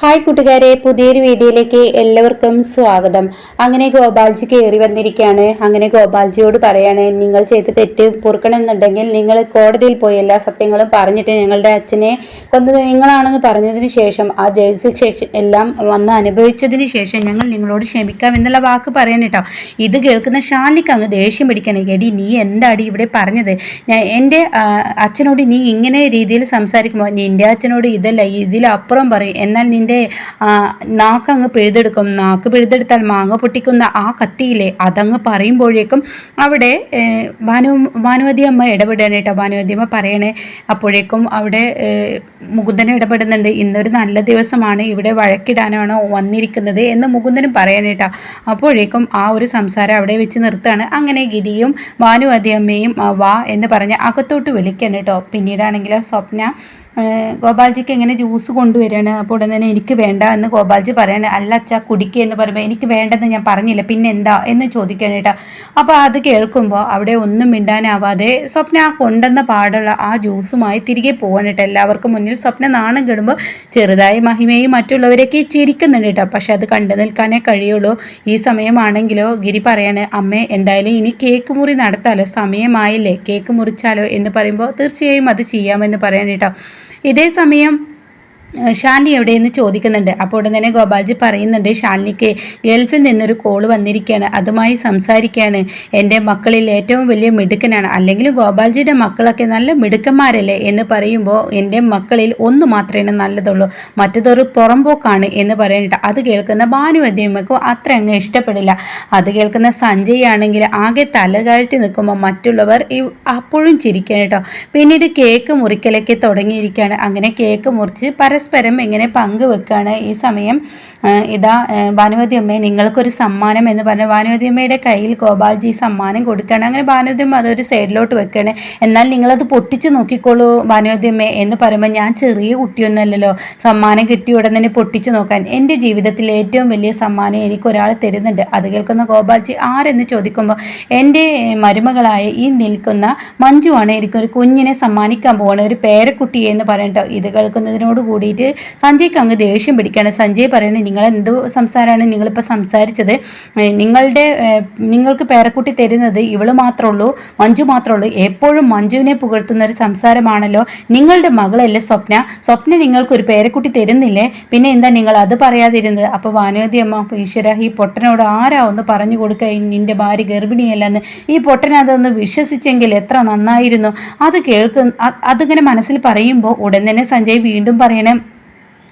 Hi കൂട്ടുകാരെ പുതിയൊരു വീഡിയോയിലേക്ക് എല്ലാവർക്കും സ്വാഗതം. അങ്ങനെ ഗോപാൽജി കയറി വന്നിരിക്കുകയാണ്. അങ്ങനെ ഗോപാൽജിയോട് പറയാണ് നിങ്ങൾ ചെയ്ത തെറ്റ് പൊറുക്കണമെന്നുണ്ടെങ്കിൽ നിങ്ങൾ കോടതിയിൽ പോയി എല്ലാ സത്യങ്ങളും പറഞ്ഞിട്ട് ഞങ്ങളുടെ അച്ഛനെ കൊന്നത് നിങ്ങളാണെന്ന് പറഞ്ഞതിന് ശേഷം ആ ജയിൽ ശിക്ഷ എല്ലാം വന്ന് അനുഭവിച്ചതിന് ശേഷം ഞങ്ങൾ നിങ്ങളോട് ക്ഷമിക്കാം എന്നുള്ള വാക്ക് പറയാൻ കേട്ടോ. ഇത് കേൾക്കുന്ന ഷാലിക്ക് അങ്ങ് ദേഷ്യം പിടിക്കണേ. എടി നീ എന്താടി ഇവിടെ പറഞ്ഞത്? ഞാൻ എന്റെ അച്ഛനോട് നീ ഇങ്ങനെ രീതിയിൽ സംസാരിക്കുമ്പോൾ നിന്റെ അച്ഛനോട് ഇതല്ല ഇതിലപ്പുറം പറയും. എന്നാൽ നിന്റെ ആ, നാക്ക് അങ്ങ് പിഴുതെടുക്കും. നാക്ക് പിഴുതെടുത്താൽ മാങ്ങ പൊട്ടിക്കുന്ന ആ കത്തിയിലെ അതങ്ങ് പറയുമ്പോഴേക്കും അവിടെ ഭാനു ഭാനുവതി അമ്മ ഇടപെടുകയാണ് കേട്ടോ ഭാനുവതി അമ്മ പറയണേ അപ്പോഴേക്കും അവിടെ ഏ, മുകുന്ദൻ ഇടപെടുന്നുണ്ട്. ഇന്നൊരു നല്ല ദിവസമാണ്. ഇവിടെ വഴക്കിടാനാണ് വന്നിരിക്കുന്നത്? എന്ന് മുകുന്ദനും പറയാനേട്ടാ. അപ്പോഴേക്കും ആ ഒരു സംസാരം അവിടെ വെച്ച് നിർത്തുകയാണ്. അങ്ങനെ ഗിരിയും ഭാനു അതിയമ്മയും വാ എന്ന് പറഞ്ഞ് അകത്തോട്ട് വിളിക്കാൻ കേട്ടോ. പിന്നീടാണെങ്കിൽ സ്വപ്ന ഗോപാൽജിക്ക് എങ്ങനെ ജ്യൂസ് കൊണ്ടുവരികയാണ്? അപ്പോൾ ഉടൻ തന്നെ എനിക്ക് വേണ്ട എന്ന് ഗോപാൽജി പറയാണ്. അല്ല അച്ഛ കുടിക്കുക എന്ന് പറയുമ്പോൾ എനിക്ക് വേണ്ടെന്ന് ഞാൻ പറഞ്ഞില്ല. പിന്നെ എന്താ എന്ന് ചോദിക്കാൻ കേട്ടോ. അപ്പോൾ അത് കേൾക്കുമ്പോൾ അവിടെ ഒന്നും മിണ്ടാനാവാതെ സ്വപ്ന കൊണ്ടുവന്ന പാടുള്ള ആ ജ്യൂസുമായി തിരികെ പോകണം കേട്ടോ. എല്ലാവർക്കും മുന്നിൽ സ്വപ്ന നാണം കെടുമ്പോൾ ചെറുതായി മഹിമയും മറ്റുള്ളവരൊക്കെ ചിരിക്കുന്നുണ്ട് കേട്ടോ. പക്ഷെ അത് കണ്ടു നിൽക്കാനേ കഴിയുള്ളൂ. ഈ സമയമാണെങ്കിലോ ഗിരി പറയാണ് അമ്മേ എന്തായാലും ഇനി കേക്ക് മുറി നടത്താലോ? സമയമായില്ലേ? കേക്ക് മുറിച്ചാലോ? എന്ന് പറയുമ്പോൾ തീർച്ചയായും അത് ചെയ്യാമെന്ന് പറയാൻ കേട്ടോ. ഇതേ സമയം ഷാലിനി എവിടെയെന്ന് ചോദിക്കുന്നുണ്ട്. അപ്പോൾ ഉടൻ തന്നെ ഗോപാൽജി പറയുന്നുണ്ട് ഷാലിനിക്ക് ഗൾഫിൽ നിന്നൊരു കോൾ വന്നിരിക്കുകയാണ്. അതുമായി സംസാരിക്കുകയാണ്. എന്റെ മക്കളിൽ ഏറ്റവും വലിയ മിടുക്കനാണ്. അല്ലെങ്കിൽ ഗോപാൽജിയുടെ മക്കളൊക്കെ നല്ല മിടുക്കന്മാരല്ലേ എന്ന് പറയുമ്പോൾ എന്റെ മക്കളിൽ ഒന്ന് മാത്രമേ നല്ലതുള്ളൂ. മറ്റതൊരു പുറംപോക്കാണ് എന്ന് പറയുന്നുണ്ട് അത് കേൾക്കുന്ന ഭാനുവദ്യമ്മക്കും അത്ര അങ്ങ് ഇഷ്ടപ്പെടില്ല. അത് കേൾക്കുന്ന സഞ്ജയ് ആണെങ്കിൽ ആകെ തല താഴ്ത്തി നിൽക്കുമ്പോൾ മറ്റുള്ളവർ അപ്പോഴും ചിരിക്കണം കേട്ടോ. പിന്നീട് കേക്ക് മുറിക്കലൊക്കെ തുടങ്ങിയിരിക്കുകയാണ്. അങ്ങനെ കേക്ക് മുറിച്ച് പരസ്പരം ഇങ്ങനെ പങ്കുവെക്കുകയാണ് ഈ സമയം? ഇതാ ആ, ഭാനുവതി അമ്മേ നിങ്ങൾക്കൊരു സമ്മാനം എന്ന് പറഞ്ഞ് ഭാനുവതി അമ്മയുടെ കയ്യിൽ ഗോപാൽജി സമ്മാനം കൊടുക്കുകയാണ്. അങ്ങനെ ഭാനുവതി അമ്മ അതൊരു സൈഡിലോട്ട് വെക്കുകയാണ്. എന്നാൽ നിങ്ങളത് പൊട്ടിച്ച് നോക്കിക്കോളൂ ഭാനുവതി അമ്മേ എന്ന് പറയുമ്പോൾ ഞാൻ ചെറിയ കുട്ടിയൊന്നുമല്ലല്ലോ. സമ്മാനം കിട്ടിയ ഉടൻ തന്നെ പൊട്ടിച്ചു നോക്കാൻ. എന്റെ ജീവിതത്തിൽ ഏറ്റവും വലിയ സമ്മാനം എനിക്ക് ഒരാൾ തരുന്നുണ്ട്. അത് കേൾക്കുന്ന ഗോപാൽജി ആരെന്ന് ചോദിക്കുമ്പോൾ എന്റെ മരുമകളായ ഈ നിൽക്കുന്ന മഞ്ജുവാണ് എനിക്കൊരു കുഞ്ഞിനെ സമ്മാനിക്കാൻ പോവാണ്. ഒരു പേരക്കുട്ടിയെ എന്ന് പറയട്ടോ. ഇത് കേൾക്കുന്നതിനോട് കൂടിയിട്ട് സഞ്ജയ്ക്ക് അങ്ങ് ദേഷ്യം പിടിക്കുകയാണ്. സഞ്ജയ് പറയുന്നത് നിങ്ങൾ എന്ത് സംസാരമാണ് നിങ്ങളിപ്പോൾ സംസാരിച്ചത്? നിങ്ങളുടെ നിങ്ങൾക്ക് പേരക്കുട്ടി തരുന്നത് ഇവൾ മാത്രമേ ഉള്ളൂ മഞ്ജു മാത്രമേ ഉള്ളൂ എപ്പോഴും മഞ്ജുവിനെ പുകഴ്ത്തുന്ന ഒരു സംസാരമാണല്ലോ. നിങ്ങളുടെ മകളല്ലേ സ്വപ്ന? സ്വപ്ന നിങ്ങൾക്കൊരു പേരക്കുട്ടി തരുന്നില്ലേ? പിന്നെ എന്താ നിങ്ങൾ അത് പറയാതിരുന്നത്? അപ്പോൾ വാനോദി അമ്മ ഈശ്വര ഈ പൊട്ടനോട് ആരാ ഒന്ന് പറഞ്ഞു കൊടുക്കുക? നിന്റെ ഭാര്യ ഗർഭിണിയല്ലെന്ന്. ഈ പൊട്ടൻ അതൊന്ന് വിശ്വസിച്ചെങ്കിൽ എത്ര നന്നായിരുന്നു. അത് കേൾക്കുന്ന അതിങ്ങനെ മനസ്സിൽ പറയുമ്പോൾ ഉടൻ തന്നെ സഞ്ജയ് വീണ്ടും പറയണേ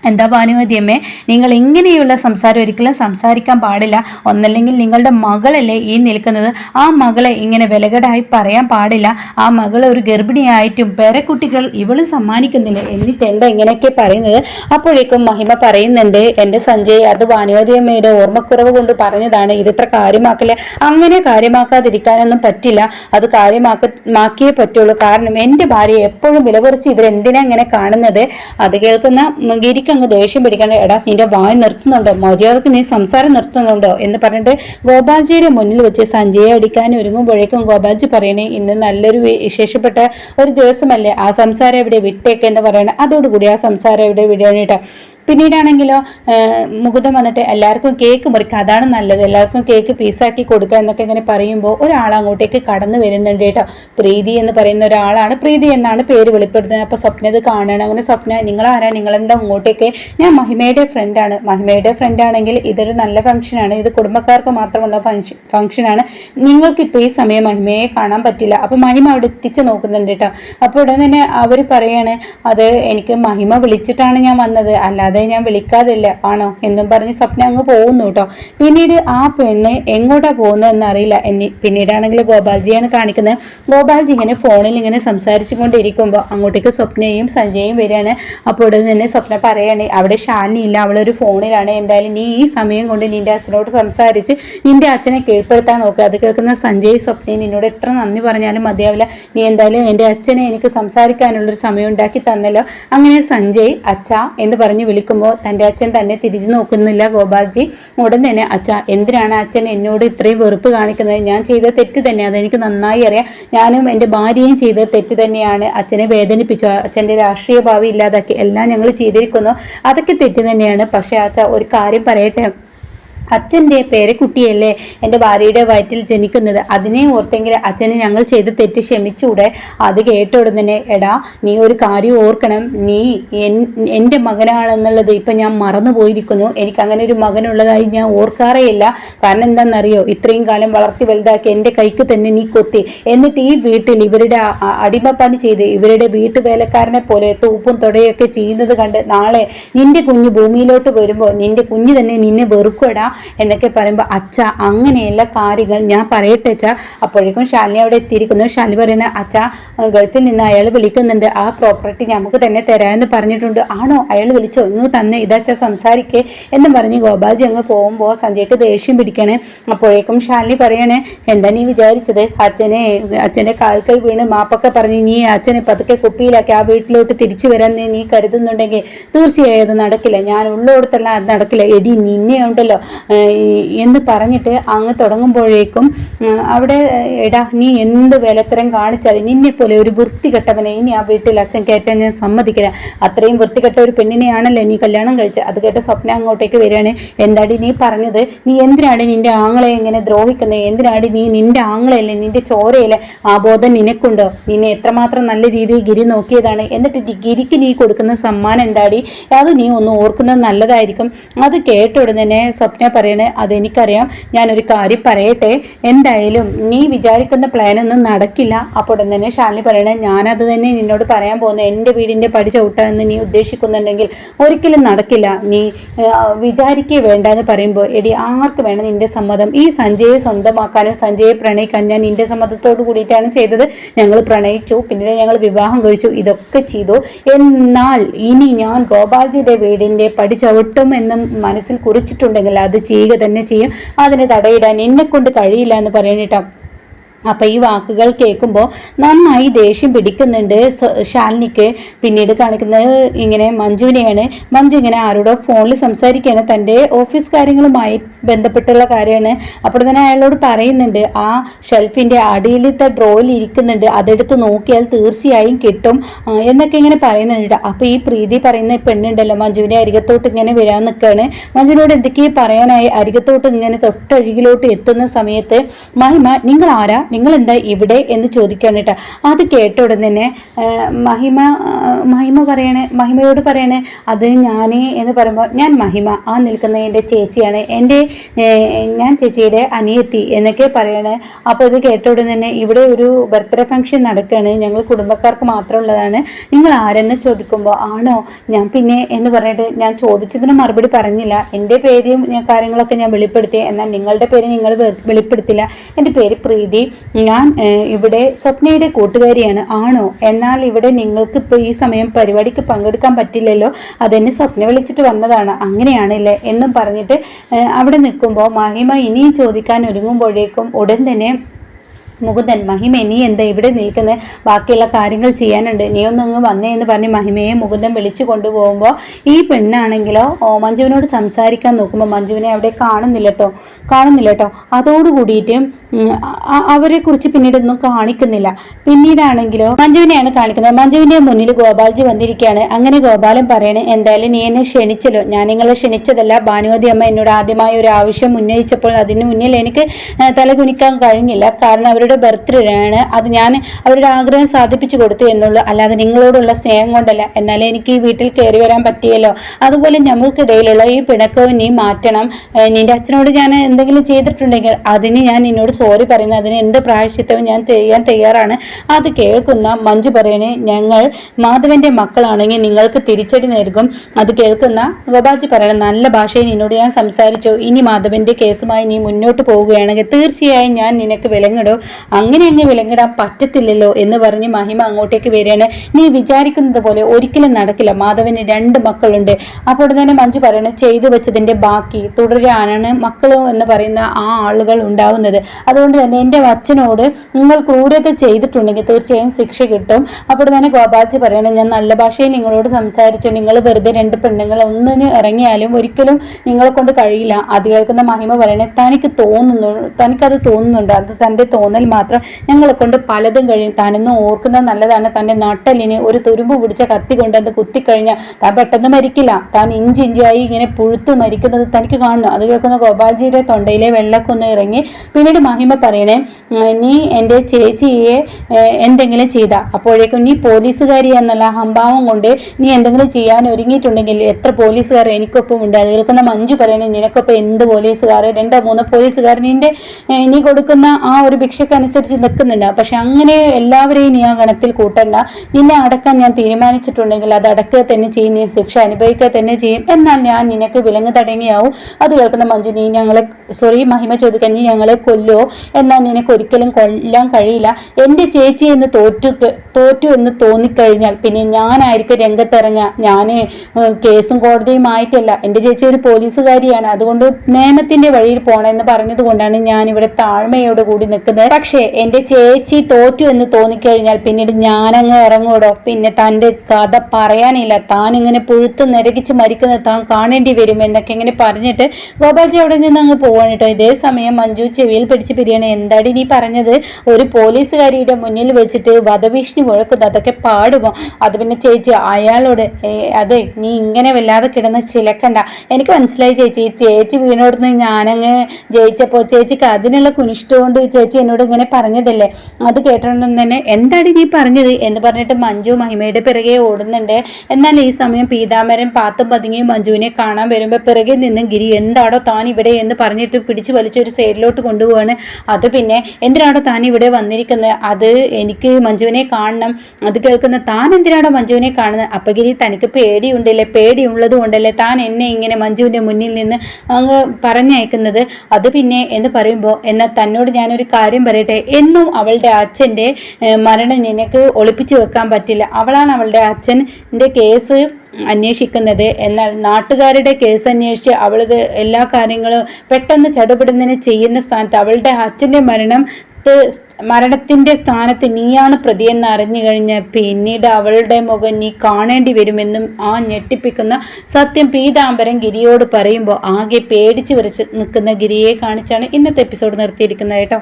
എന്താ ഭാനുമതിയമ്മേ നിങ്ങൾ ഇങ്ങനെയുള്ള സംസാരം ഒരിക്കലും സംസാരിക്കാൻ പാടില്ല. ഒന്നല്ലെങ്കിൽ നിങ്ങളുടെ മകളല്ലേ ഈ നിൽക്കുന്നത്. ആ മകളെ ഇങ്ങനെ വിലകടായി പറയാൻ പാടില്ല. ആ മകൾ ഒരു ഗർഭിണിയായിട്ടും പേരക്കുട്ടികൾ ഇവൾ സമ്മാനിക്കുന്നില്ല എന്നിട്ട് എന്താ ഇങ്ങനെയൊക്കെ പറയുന്നത്? അപ്പോഴേക്കും മഹിമ പറയുന്നുണ്ട് എന്റെ സഞ്ജയ് അത് ഭാനുമതിയമ്മയുടെ ഓർമ്മക്കുറവ് കൊണ്ട് പറഞ്ഞതാണ്. ഇതിത്ര കാര്യമാക്കില്ല. അങ്ങനെ കാര്യമാക്കാതിരിക്കാനൊന്നും പറ്റില്ല. അത് കാര്യമാക്ക മാക്കിയേ പറ്റുള്ളൂ. കാരണം എന്റെ ഭാര്യ എപ്പോഴും വില കുറച്ച് ഇവരെന്തിനാ ഇങ്ങനെ കാണുന്നത്? അത് കേൾക്കുന്ന മ- ഗിരിക്ക് അങ്ങ് ദേഷ്യം പിടിക്കാണ്ട് എടാ നിന്റെ വായ നിർത്തുന്നുണ്ടോ? മര്യാദയ്ക്ക് നീ സംസാരം നിർത്തുന്നുണ്ടോ? എന്ന് പറഞ്ഞിട്ട് ഗോപാൽജിയുടെ മുന്നിൽ വെച്ച് സഞ്ജയെ അടിക്കാൻ ഒരുങ്ങുമ്പോഴേക്കും ഗോപാൽജി പറയണേ ഇന്ന് നല്ലൊരു വിശേഷപ്പെട്ട ഒരു ദിവസമല്ലേ? ആ സംസാരം ഇവിടെ വിട്ടേക്കെന്ന് പറയണേ. അതോടുകൂടി ആ സംസാരം ഇവിടെ വിടണേട്ടാ പിന്നീടാണെങ്കിലോ മുകുതം വന്നിട്ട് എല്ലാവർക്കും കേക്ക് മുറിക്കുക അതാണ് നല്ലത്. എല്ലാവർക്കും കേക്ക് പീസാക്കി കൊടുക്കുക എന്നൊക്കെ ഇങ്ങനെ പറയുമ്പോൾ ഒരാൾ അങ്ങോട്ടേക്ക് കടന്നു വരുന്നുണ്ട് കേട്ടോ. പ്രീതി എന്ന് പറയുന്ന ഒരാളാണ്. പ്രീതി എന്നാണ് പേര് വെളിപ്പെടുത്തുന്നത്. അപ്പോൾ സ്വപ്ന ഇത് കാണണം അങ്ങനെ സ്വപ്ന നിങ്ങളാരാ? നിങ്ങളെന്താ ഇങ്ങോട്ടേക്ക് ഞാൻ മഹിമയുടെ ഫ്രണ്ടാണ് മഹിമയുടെ ഫ്രണ്ടാണെങ്കിൽ ഇതൊരു നല്ല ഫംഗ്ഷനാണ് ഇത് കുടുംബക്കാർക്ക് മാത്രമുള്ള ഫംഗ്ഷൻ ഫംഗ്ഷനാണ് നിങ്ങൾക്കിപ്പോൾ ഈ സമയം മഹിമയെ കാണാൻ പറ്റില്ല. അപ്പോൾ മഹിമ അവിടെ എത്തിച്ച് നോക്കുന്നുണ്ട് കേട്ടോ. അപ്പോൾ ഉടനെ തന്നെ അവർ പറയാണ് അത് എനിക്ക് മഹിമ വിളിച്ചിട്ടാണ് ഞാൻ വന്നത്. അല്ലാതെ ഞാൻ വിളിക്കാതില്ല. ആണോ? എന്നും പറഞ്ഞ് സ്വപ്ന അങ്ങ് പോകുന്നു കേട്ടോ. പിന്നീട് ആ പെണ്ണ് എങ്ങോട്ടാ പോകുന്നു എന്നറിയില്ല. എന്നി പിന്നീടാണെങ്കിൽ ഗോപാൽജിയാണ് കാണിക്കുന്നത്. ഗോപാൽജി ഇങ്ങനെ ഫോണിൽ ഇങ്ങനെ സംസാരിച്ചു കൊണ്ടിരിക്കുമ്പോൾ അങ്ങോട്ടേക്ക് സ്വപ്നയും സഞ്ജയും വരികയാണ്. അപ്പോൾ ഇവിടെ തന്നെ സ്വപ്ന പറയാണ് അവിടെ ഷാനി ഇല്ല. അവളൊരു ഫോണിലാണ് എന്തായാലും നീ ഈ സമയം കൊണ്ട് നിന്റെ അച്ഛനോട് സംസാരിച്ച് നിന്റെ അച്ഛനെ കീഴ്പ്പെടുത്താൻ നോക്കുക അത് കേൾക്കുന്ന സഞ്ജയ് സ്വപ്നയും നിന്നോട് എത്ര നന്ദി പറഞ്ഞാലും മതിയാവില്ല. നീ എന്തായാലും എന്റെ അച്ഛനെ എനിക്ക് സംസാരിക്കാനുള്ളൊരു സമയം ഉണ്ടാക്കി തന്നല്ലോ. അങ്ങനെ സഞ്ജയ് അച്ഛ എന്ന് പറഞ്ഞ് വിളിക്കും ചോദിക്കുമ്പോൾ തന്റെ അച്ഛൻ തന്നെ തിരിച്ചു നോക്കുന്നില്ല ഗോപാൽജി. ഉടൻ തന്നെ അച്ഛ എന്തിനാണ് അച്ഛൻ എന്നോട് ഇത്രയും വെറുപ്പ് കാണിക്കുന്നത്? ഞാൻ ചെയ്ത തെറ്റ് തന്നെ അതെനിക്ക് നന്നായി അറിയാം. ഞാനും എന്റെ ഭാര്യയും ചെയ്ത തെറ്റ് തന്നെയാണ്. അച്ഛനെ വേദനിപ്പിച്ചു. അച്ഛന്റെ രാഷ്ട്രീയ ഭാവി ഇല്ലാതാക്കി. എല്ലാം ഞങ്ങൾ ചെയ്തിരിക്കുന്നു. അതൊക്കെ തെറ്റ് തന്നെയാണ്. പക്ഷേ അച്ഛ ഒരു കാര്യം പറയട്ടെ? അച്ഛന്റെ പേരക്കുട്ടിയല്ലേ എന്റെ ഭാര്യയുടെ വയറ്റിൽ ജനിക്കുന്നത്. അതിനെ ഓർത്തെങ്കിൽ അച്ഛന് ഞങ്ങൾ ചെയ്ത തെറ്റ് ക്ഷമിച്ചൂടെ. അത് കേട്ടോടെ തന്നെ എടാ നീ ഒരു കാര്യം ഓർക്കണം. നീ എൻ- എന്റെ മകനാണെന്നുള്ളത് ഇപ്പം ഞാൻ മറന്നു പോയിരിക്കുന്നു. എനിക്ക് അങ്ങനെ ഒരു മകനുള്ളതായി ഞാൻ ഓർക്കാറേയില്ല. കാരണം എന്താണെന്നറിയോ? ഇത്രയും കാലം വളർത്തി വലുതാക്കി എന്റെ കൈക്ക് തന്നെ നീ കൊത്തി. എന്നിട്ട് ഈ വീട്ടിൽ ഇവരുടെ അടിമപ്പണി ചെയ്ത് ഇവരുടെ വീട്ടുവേലക്കാരനെ പോലെ തൂപ്പും തുടയൊക്കെ ചെയ്യുന്നത് കണ്ട് നാളെ നിന്റെ കുഞ്ഞ് ഭൂമിയിലോട്ട് വരുമ്പോൾ നിന്റെ കുഞ്ഞ് തന്നെ നിന്നെ വെറുക്കടാ എന്നൊക്കെ പറയുമ്പോൾ അച്ഛ അങ്ങനെയുള്ള കാര്യങ്ങൾ ഞാൻ പറയട്ടെ അച്ഛ. അപ്പോഴേക്കും ശാലിനി അവിടെ എത്തിയിരിക്കുന്നു. ശാലിനി പറയുന്ന അച്ഛ ഗൾഫിൽ നിന്ന് അയാൾ വിളിക്കുന്നുണ്ട്. ആ പ്രോപ്പർട്ടി നമുക്ക് തന്നെ തരാമെന്ന് പറഞ്ഞിട്ടുണ്ട്. ആണോ? അയാൾ വിളിച്ചോ? ഇങ്ങ് തന്നെ ഇതച്ഛ സംസാരിക്കേ. എന്ന് പറഞ്ഞ് ഗോപാൽജി അങ്ങ് പോകുമ്പോൾ സഞ്ജയ്ക്ക് ദേഷ്യം പിടിക്കണേ. അപ്പോഴേക്കും ശാലിനി പറയണേ എന്താ നീ വിചാരിച്ചത്? അച്ഛനെ അച്ഛന്റെ കാൽക്കൽ വീണ് മാപ്പൊക്കെ പറഞ്ഞ് നീ അച്ഛനെ പതുക്കെ കുപ്പിയിലാക്കി ആ വീട്ടിലോട്ട് തിരിച്ചു വരാൻ നീ- കരുതുന്നുണ്ടെങ്കിൽ തീർച്ചയായും അത് നടക്കില്ല. ഞാൻ ഉള്ളോടത്തെല്ലാം അത് നടക്കില്ല. എടി നിന്നെ ഉണ്ടല്ലോ എന്ന് പറഞ്ഞിട്ട് അങ്ങ് തുടങ്ങുമ്പോഴേക്കും അവിടെ എടാ നീ എന്ത് വിലത്തരം കാണിച്ചാലും നിന്നെ പോലെ ഒരു വൃത്തികെട്ടവനെ ഇനി ആ വീട്ടിൽ അച്ഛൻ കയറ്റാൻ ഞാൻ സമ്മതിക്കില്ല. അത്രയും വൃത്തികെട്ട ഒരു പെണ്ണിനെയാണല്ലോ നീ കല്യാണം കഴിച്ചത് അത് കേട്ട സ്വപ്ന അങ്ങോട്ടേക്ക് വരികയാണ്. എന്താടി നീ പറഞ്ഞത്? നീ എന്തിനാണ് നിന്റെ ആങ്ങളെ എങ്ങനെ ദ്രോഹിക്കുന്നത് എന്തിനാണ് നീ നിന്റെ ആങ്ങളയല്ലേ നിന്റെ ചോരയല്ലേ ആ ബോധം നിനക്കുണ്ടോ? നിന്നെ എത്രമാത്രം നല്ല രീതിയിൽ ഗിരി നോക്കിയതാണ്. എന്നിട്ട് ഗിരിക്ക് നീ കൊടുക്കുന്ന സമ്മാനം എന്താടി? അത് നീ ഒന്ന് ഓർക്കുന്നത് നല്ലതായിരിക്കും. അത് കേട്ട ഉടനെ സ്വപ്ന പറയണേ? അതെനിക്കറിയാം. ഞാനൊരു കാര്യം പറയട്ടെ? എന്തായാലും നീ വിചാരിക്കുന്ന പ്ലാനൊന്നും നടക്കില്ല. അപ്പോൾ ഉടൻ തന്നെ ഷാലിനി പറയണേ? ഞാനത് തന്നെ നിന്നോട് പറയാൻ പോകുന്നത് എന്റെ വീടിന്റെ പടി ചവിട്ടാമെന്ന് നീ ഉദ്ദേശിക്കുന്നുണ്ടെങ്കിൽ ഒരിക്കലും നടക്കില്ല. നീ വിചാരിക്കേ വേണ്ട എന്ന് പറയുമ്പോൾ എടി ആർക്ക് വേണം നിന്റെ സമ്മതം? ഈ സഞ്ജയെ സ്വന്തമാക്കാനും സഞ്ജയെ പ്രണയിക്കാൻ ഞാൻ നിന്റെ സമ്മതത്തോട് കൂടിയിട്ടാണ് ചെയ്തത്. ഞങ്ങൾ പ്രണയിച്ചു. പിന്നീട് ഞങ്ങൾ വിവാഹം കഴിച്ചു. ഇതൊക്കെ ചെയ്തു. എന്നാൽ ഇനി ഞാൻ ഗോപാൽജിയുടെ വീടിന്റെ പടി ചവിട്ടും എന്നും മനസ്സിൽ കുറിച്ചിട്ടുണ്ടെങ്കിൽ അത് ചെയ്യുക തന്നെ ചെയ്യും. അതിനെ തടയിടാൻ എന്നെ കൊണ്ട് കഴിയില്ല എന്ന് പറയണേട്ടാ അപ്പൊ ഈ വാക്കുകൾ കേൾക്കുമ്പോൾ നന്നായി ദേഷ്യം പിടിക്കുന്നുണ്ട് ശാലിനിക്ക്. പിന്നീട് കാണിക്കുന്നത് ഇങ്ങനെ മഞ്ജുവിനെയാണ്. മഞ്ജു ഇങ്ങനെ ആരോടോ ഫോണിൽ സംസാരിക്കുകയാണ്. തന്റെ ഓഫീസ് കാര്യങ്ങളുമായി ബന്ധപ്പെട്ടുള്ള കാര്യമാണ്. അപ്പോൾ തന്നെ അയാളോട് പറയുന്നുണ്ട് ആ ഷെൽഫിന്റെ അടിയിലത്തെ ഡ്രോയിൽ ഇരിക്കുന്നുണ്ട്. അതെടുത്ത് നോക്കിയാൽ തീർച്ചയായും കിട്ടും. എന്നൊക്കെ ഇങ്ങനെ പറയുന്നുണ്ട്. അപ്പോൾ ഈ പ്രീതി പറയുന്ന പെണ്ണുണ്ടല്ലോ മഞ്ജുവിന്റെ അരികത്തോട്ട് ഇങ്ങനെ വരാൻ നിൽക്കുകയാണ് മഞ്ജുവിനോട് എന്തൊക്കെയും പറയാനായി. അരികത്തോട്ട് ഇങ്ങനെ തൊട്ടരികിലോട്ട് എത്തുന്ന സമയത്ത് മഹിമ നിങ്ങൾ ആരാ? നിങ്ങൾ എന്താ ഇവിടെ എന്ന് ചോദിക്കാണ് കേട്ടോ അത് കേട്ട ഉടനെ തന്നെ മഹിമ മഹിമ പറയണേ മഹിമയോട് പറയണേ അത് ഞാൻ എന്ന് പറയുമ്പോൾ ഞാൻ മഹിമ ആ നിൽക്കുന്ന എന്റെ ചേച്ചിയാണ് എന്റെ ഞാൻ ചേച്ചിയുടെ അനിയത്തി എന്നൊക്കെ പറയണേ. അപ്പോൾ ഇത് കേട്ട ഉടനെ തന്നെ ഇവിടെ ഒരു ബർത്ത്ഡേ ഫംഗ്ഷൻ നടക്കുകയാണ് ഞങ്ങൾ കുടുംബക്കാർക്ക് മാത്രമുള്ളതാണ്. നിങ്ങൾ ആരെന്ന് ചോദിക്കുമ്പോൾ ആണോ ഞാൻ പിന്നെ എന്ന് പറഞ്ഞിട്ട് ഞാൻ ചോദിച്ചതിന് മറുപടി പറഞ്ഞില്ല. എന്റെ പേരും കാര്യങ്ങളൊക്കെ ഞാൻ വെളിപ്പെടുത്തി എന്നാൽ നിങ്ങളുടെ പേര് നിങ്ങൾ വെളിപ്പെടുത്തില്ല. എന്റെ പേര് പ്രീതി ഞാൻ ഇവിടെ സ്വപ്നയുടെ കൂട്ടുകാരിയാണ്. ആണോ? എന്നാൽ ഇവിടെ നിങ്ങൾക്ക് ഇപ്പോൾ ഈ സമയം പരിപാടിക്ക് പങ്കെടുക്കാൻ പറ്റില്ലല്ലോ. അതെന്നെ സ്വപ്ന വിളിച്ചിട്ട് വന്നതാണ്. അങ്ങനെയാണല്ലേ എന്നും പറഞ്ഞിട്ട് അവിടെ നിൽക്കുമ്പോൾ മഹിമ ഇനിയും ചോദിക്കാൻ ഒരുങ്ങുമ്പോഴേക്കും ഉടൻ തന്നെ മുകുന്ദൻ മഹിമ നീ എന്താ ഇവിടെ നിൽക്കുന്നത് ബാക്കിയുള്ള കാര്യങ്ങൾ ചെയ്യാനുണ്ട്. നീ ഒന്ന് അങ്ങ് വന്നേ എന്ന് പറഞ്ഞ് മഹിമയെ മുകുന്ദൻ വിളിച്ചു കൊണ്ടുപോകുമ്പോൾ ഈ പെണ്ണാണെങ്കിലോ? മഞ്ജുവിനോട് സംസാരിക്കാൻ നോക്കുമ്പോൾ മഞ്ജുവിനെ അവിടെ കാണുന്നില്ല കേട്ടോ കാണുന്നില്ല കേട്ടോ അതോട് അവരെ കുറിച്ച് പിന്നീടൊന്നും കാണിക്കുന്നില്ല. പിന്നീടാണെങ്കിലോ മഞ്ജുവിനെയാണ് കാണിക്കുന്നത്. മഞ്ജുവിന്റെ മുന്നിൽ ഗോപാൽജി വന്നിരിക്കുകയാണ്. അങ്ങനെ ഗോപാലൻ പറയണേ എന്തായാലും നീ എന്നെ ക്ഷണിച്ചല്ലോ. ഞാൻ നിങ്ങളെ ക്ഷണിച്ചതല്ല. ഭാനുവതി അമ്മ എന്നോട് ആദ്യമായ ഒരു ആവശ്യം ഉന്നയിച്ചപ്പോൾ അതിന് മുന്നിൽ എനിക്ക് തലകുനിക്കാൻ കഴിഞ്ഞില്ല. കാരണം അവരുടെ ബർത്ത്ഡേ ആണ് അത് ഞാൻ അവരുടെ ആഗ്രഹം സാധിപ്പിച്ചു കൊടുത്തു എന്നുള്ളൂ. അല്ലാതെ നിങ്ങളോടുള്ള സ്നേഹം കൊണ്ടല്ല. എന്നാലേ എനിക്ക് ഈ വീട്ടിൽ കയറി വരാൻ പറ്റിയല്ലോ. അതുപോലെ ഞങ്ങൾക്കിടയിലുള്ള ഈ പിണക്കവും നീ മാറ്റണം. നിന്റെ അച്ഛനോട് ഞാൻ എന്തെങ്കിലും ചെയ്തിട്ടുണ്ടെങ്കിൽ അതിന് ഞാൻ നിന്നോട് സോറി പറയുന്നു അതിന് എന്ത് പ്രായശിത്വം ഞാൻ ചെയ്യാൻ തയ്യാറാണ്. അത് കേൾക്കുന്ന മഞ്ജു പറയണേ ഞങ്ങൾ മാധവന്റെ മക്കളാണെങ്കിൽ നിങ്ങൾക്ക് തിരിച്ചടി നൽകും. അത് കേൾക്കുന്ന ഗോപാൽജി പറയണം നല്ല ഭാഷയിൽ നിന്നോട് ഞാൻ സംസാരിച്ചു. ഇനി മാധവന്റെ കേസുമായി നീ മുന്നോട്ട് പോവുകയാണെങ്കിൽ തീർച്ചയായും ഞാൻ നിനക്ക് വിലങ്ങിടും. അങ്ങനെ അങ്ങ് വിലങ്ങിടാൻ പറ്റത്തില്ലല്ലോ എന്ന് പറഞ്ഞ് മഹിമ അങ്ങോട്ടേക്ക് വരികയാണ്. നീ വിചാരിക്കുന്നത് പോലെ ഒരിക്കലും നടക്കില്ല. മാധവന് രണ്ട് മക്കളുണ്ട്. അപ്പോൾ തന്നെ മഞ്ജു പറയണ ചെയ്തു വെച്ചതിന്റെ ബാക്കി തുടരാനാണ് മക്കളോ എന്ന് പറയുന്ന ആ ആളുകൾ ഉണ്ടാവുന്നത്. അതുകൊണ്ട് തന്നെ എന്റെ അച്ഛനോട് നിങ്ങൾ ക്രൂരത ചെയ്തിട്ടുണ്ടെങ്കിൽ തീർച്ചയായും ശിക്ഷ കിട്ടും. അപ്പോൾ തന്നെ ഗോപാൽജി പറയണം ഞാൻ നല്ല ഭാഷയിൽ നിങ്ങളോട് സംസാരിച്ചു. നിങ്ങൾ വെറുതെ രണ്ട് പെണ്ണുങ്ങൾ ഒന്നിന് ഇറങ്ങിയാലും ഒരിക്കലും നിങ്ങളെ കൊണ്ട് കഴിയില്ല. അത് കേൾക്കുന്ന മഹിമ പറയണേ തനിക്ക് തോന്നുന്നു തനിക്കത് തോന്നുന്നുണ്ട്. അത് തന്റെ തോന്നൽ മാത്രം ഞങ്ങളെ കൊണ്ട് പലതും കഴിയും. താനൊന്നും ഓർക്കുന്നത് നല്ലതാണ്. തന്റെ നട്ടലിന് ഒരു തുരുമ്പ് പിടിച്ച കത്തി കൊണ്ട് അത് കുത്തിക്കഴിഞ്ഞാൽ താൻ പെട്ടെന്ന് മരിക്കില്ല. താൻ ഇഞ്ചി ഇഞ്ചിയായി ഇങ്ങനെ പുഴുത്ത് മരിക്കുന്നത് തനിക്ക് കാണണം. അത് കേൾക്കുന്ന ഗോപാൽജിയുടെ തൊണ്ടയിലെ വെള്ളക്കൊന്ന് ഇറങ്ങി. പിന്നീട് മഹിമ പറയണേ നീ എന്റെ ചേച്ചിയെ എന്തെങ്കിലും ചെയ്ത. അപ്പോഴേക്കും നീ പോലീസുകാരി എന്നുള്ള അഹംഭാവം കൊണ്ട് നീ എന്തെങ്കിലും ചെയ്യാൻ ഒരുങ്ങിയിട്ടുണ്ടെങ്കിൽ എത്ര പോലീസുകാർ എനിക്കൊപ്പം ഉണ്ട്. അത് കേൾക്കുന്ന മഞ്ജു പറയണേ നിനക്കൊപ്പം എന്ത് പോലീസുകാർ രണ്ടോ മൂന്നോ പോലീസുകാർ നിന്റെ നീ കൊടുക്കുന്ന ആ ഒരു ഭിക്ഷക്കനുസരിച്ച് നിൽക്കുന്നുണ്ട്. പക്ഷെ അങ്ങനെ എല്ലാവരെയും നീ ആ ഗണത്തിൽ കൂട്ടണ്ട. നിന്നെ അടക്കാൻ ഞാൻ തീരുമാനിച്ചിട്ടുണ്ടെങ്കിൽ അത് അടക്കുക തന്നെ ചെയ്യും. നീ ശിക്ഷ അനുഭവിക്കുക തന്നെ ചെയ്യും. എന്നാൽ ഞാൻ നിനക്ക് വിലങ്ങ് തടങ്ങിയാവും അത് കേൾക്കുന്ന മഞ്ജു നീ ഞങ്ങളെ സോറി മഹിമ ചോദിക്കാൻ നീ ഞങ്ങളെ കൊല്ലോ. എന്നാൽ നിനക്ക് ഒരിക്കലും കൊല്ലാൻ കഴിയില്ല. എന്റെ ചേച്ചി എന്ന് തോറ്റു തോറ്റു എന്ന് തോന്നിക്കഴിഞ്ഞാൽ പിന്നെ ഞാനായിരിക്കും രംഗത്തിറങ്ങുക. ഞാൻ കേസും കോടതിയും ആയിട്ടല്ല. എന്റെ ചേച്ചി ഒരു പോലീസുകാരിയാണ്. അതുകൊണ്ട് നിയമത്തിന്റെ വഴിയിൽ പോണെന്ന് പറഞ്ഞത് കൊണ്ടാണ് ഞാൻ ഇവിടെ താഴ്മയോട് കൂടി നിൽക്കുന്നത്. പക്ഷേ എന്റെ ചേച്ചി തോറ്റു എന്ന് തോന്നിക്കഴിഞ്ഞാൽ പിന്നീട് ഞാനങ്ങ് ഇറങ്ങൂടോ പിന്നെ തന്റെ കഥ പറയാനില്ല. താൻ ഇങ്ങനെ പുഴുത്ത് നിരകിച്ച് മരിക്കുന്നത് താൻ കാണേണ്ടി വരും എന്നൊക്കെ ഇങ്ങനെ പറഞ്ഞിട്ട് ഗോപാൽജി അവിടെ നിന്ന് അങ്ങ് പോവാണ് കേട്ടോ. ഇതേ സമയം മഞ്ജു ചെവിയിൽ പിടിച്ച് പിരിയാണ് എന്താടി നീ പറഞ്ഞത്? ഒരു പോലീസുകാരിയുടെ മുന്നിൽ വെച്ചിട്ട് വധഭീഷണി മുഴക്കുന്നത് അതൊക്കെ പാടുമോ? അത് പിന്നെ ചേച്ചി അയാളോട് അതെ നീ ഇങ്ങനെ വല്ലാതെ കിടന്ന് ചിലക്കണ്ട. എനിക്ക് മനസ്സിലായി ചേച്ചി. ചേച്ചി വീണോടുന്ന് ഞാനങ്ങ് ജയിച്ചപ്പോൾ ചേച്ചിക്ക് അതിനുള്ള കുനിഷ്ടമുണ്ട് ചേച്ചി എന്നോട് ഇങ്ങനെ പറഞ്ഞതല്ലേ? അത് കേട്ടോണ്ടെന്ന് തന്നെ എന്താടി നീ പറഞ്ഞത്? എന്ന് പറഞ്ഞിട്ട് മഞ്ജു മഹിമയുടെ പിറകെ ഓടുന്നുണ്ട്. എന്നാൽ ഈ സമയം പീതാമരൻ പാത്തും പതുങ്ങിയും മഞ്ജുവിനെ കാണാൻ വരുമ്പോൾ പിറകെ നിന്ന് ഗിരി എന്താടോ താൻ ഇവിടെ? എന്ന് പറഞ്ഞിട്ട് പിടിച്ചു വലിച്ചൊരു സൈഡിലോട്ട് കൊണ്ടുപോവാണ്. അത് പിന്നെ എന്തിനാണ് താൻ ഇവിടെ വന്നിരിക്കുന്നത്? അത് എനിക്ക് മഞ്ജുവിനെ കാണണം. അത് കേൾക്കുന്ന താൻ എന്തിനാണ് മഞ്ജുവിനെ കാണുന്നത്? അപ്പഗിരി തനിക്ക് പേടിയുണ്ടല്ലേ? പേടിയുള്ളത് കൊണ്ടല്ലേ താൻ എന്നെ ഇങ്ങനെ മഞ്ജുവിന്റെ മുന്നിൽ നിന്ന് അങ്ങ് പറഞ്ഞയക്കുന്നത്? അത് പിന്നെ എന്ന് പറയുമ്പോൾ എന്നാൽ തന്നോട് ഞാനൊരു കാര്യം പറയട്ടെ? എന്നും അവളുടെ അച്ഛന്റെ മരണം നിനക്ക് ഒളിപ്പിച്ചു വെക്കാൻ പറ്റില്ല. അവളാണ് അവളുടെ അച്ഛന്റെ കേസ് അന്വേഷിക്കുന്നത്. എന്നാൽ നാട്ടുകാരുടെ കേസ് അന്വേഷിച്ച് അവളത് എല്ലാ കാര്യങ്ങളും പെട്ടെന്ന് ചടുപിടുന്നതിന് ചെയ്യുന്ന സ്ഥാനത്ത് അവളുടെ അച്ഛന്റെ മരണം മരണത്തിന്റെ സ്ഥാനത്ത് നീയാണ് പ്രതിയെന്ന് അറിഞ്ഞു കഴിഞ്ഞാൽ പിന്നീട് അവളുടെ മുഖം നീ കാണേണ്ടി വരുമെന്നും ആ ഞെട്ടിപ്പിക്കുന്ന സത്യം പീതാംബരം ഗിരിയോട് പറയുമ്പോൾ ആകെ പേടിച്ചു വരച്ച് നിൽക്കുന്ന ഗിരിയെ കാണിച്ചാണ് ഇന്നത്തെ എപ്പിസോഡ് നിർത്തിയിരിക്കുന്നത് കേട്ടോ.